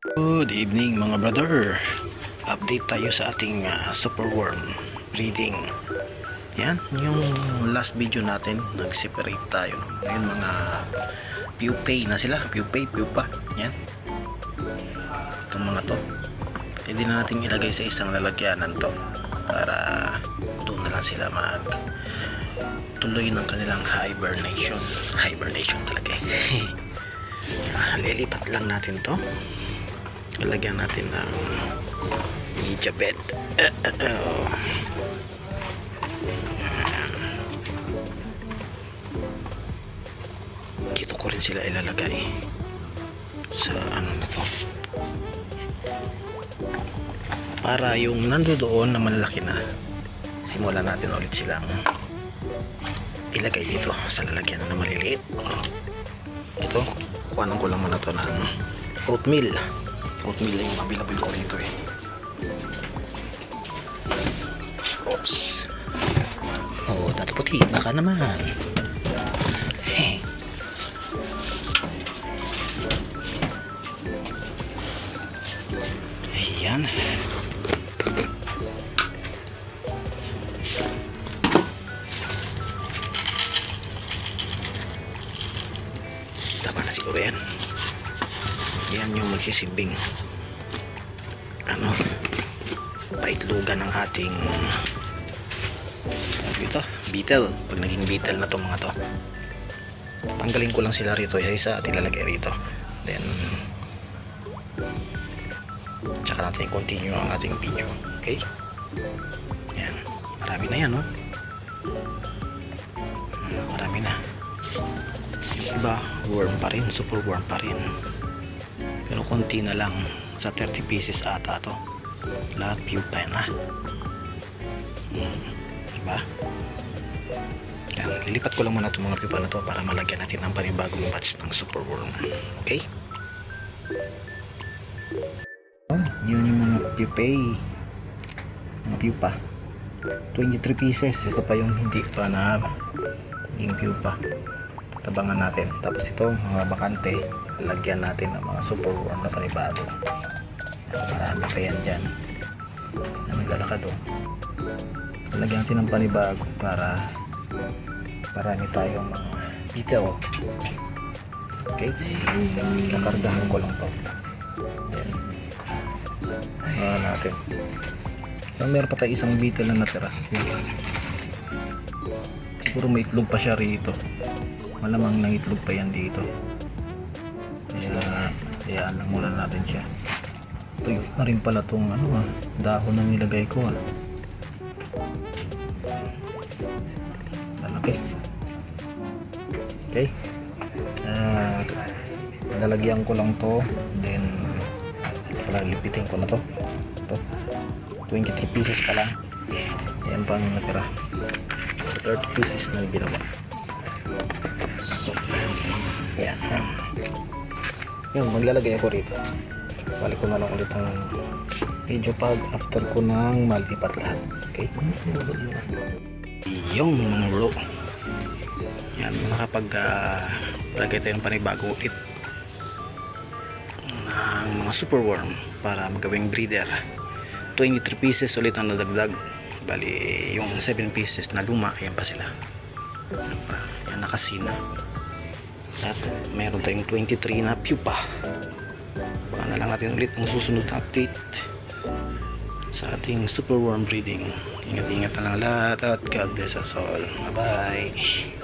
Good evening mga brother. Update tayo sa ating ah, superworm breeding. Yan, yung last video natin, nag-separate tayo. Ngayon mga pupae na sila. Pupae, pupa. Yan. Itong mga to. Pwede na natin ilagay sa isang lalagyanan to para doon na lang sila mag tuloy ng kanilang hibernation. Hibernation talaga eh. Ah, lilipat lang natin to Lalagyan natin ng media bed. Dito ko rin sila ilalagay sa ano na to. Para yung nandoon na malalaki na, simulan natin ulit silang ilagay dito sa lalagyan na maliliit. Ito, kuhanan ko lang muna to ng oatmeal oatmeal lang yung available ko rito eh. Oops. Oh dato puti baka naman. Heh. ayan. Tama na siguro yan yan yung magsisilbing ano paitlugan ng ating ano ito? Beetle. Pag naging beetle na to mga to. Tanggalin ko lang sila rito isa isa at ilalagay rito. Then tsaka natin continue ang ating video okay? Yan. Marami na yan no Hmm, marami na. Yung iba worm pa rin super worm pa rin konti na lang sa 30 pieces ata to. Lahat pupa na hmm. diba? Yan lilipat ko lang muna itong mga pupa na to para malagyan natin ang panibagong batch ng superworm. Okay? Oh, yun yung mga pupae mga pupa 23 pieces. Ito pa yung hindi pa na yung pupa tabangan natin. Tapos ito mga bakante lagyan natin ng mga super warm na panibago Yan, marami pa yan dyan. Na naglalakad oh. Lagyan natin ng panibago para marami tayong mga beetle okay? Nakargahan ko lang to. Then uh, natin. So, meron pa tayo isang beetle na natira. Yan. siguro may itlog pa siya rito malamang nangitlog pa yan dito. Kaya hayaan lang muna natin siya. Tuyo na rin pala tong ano ah, dahon na nilagay ko ah. Lalaki. Okay. At lalagyan ko lang to then palalipitin ko na to. To 23 pieces pa lang. Yan pa ang natira. 30 pieces na ginawa So, yan. Yun, maglalagay ako rito. Balik ko na lang ulit ang video pag after ko nang malipat lahat. Okay? Yung mga bro. Yan, nakapag uh, lagay tayo ng panibagong ulit ng mga superworm para magawing breeder. 23 pieces ulit ang nadagdag. Bali, yung 7 pieces na luma, yan pa sila. Yan pa. Yan nakasina. At meron tayong 23 na pupa. Baka na lang natin ulit ang susunod na update sa ating superworm breeding. Ingat-ingat na lang lahat at God bless us all. Bye-bye.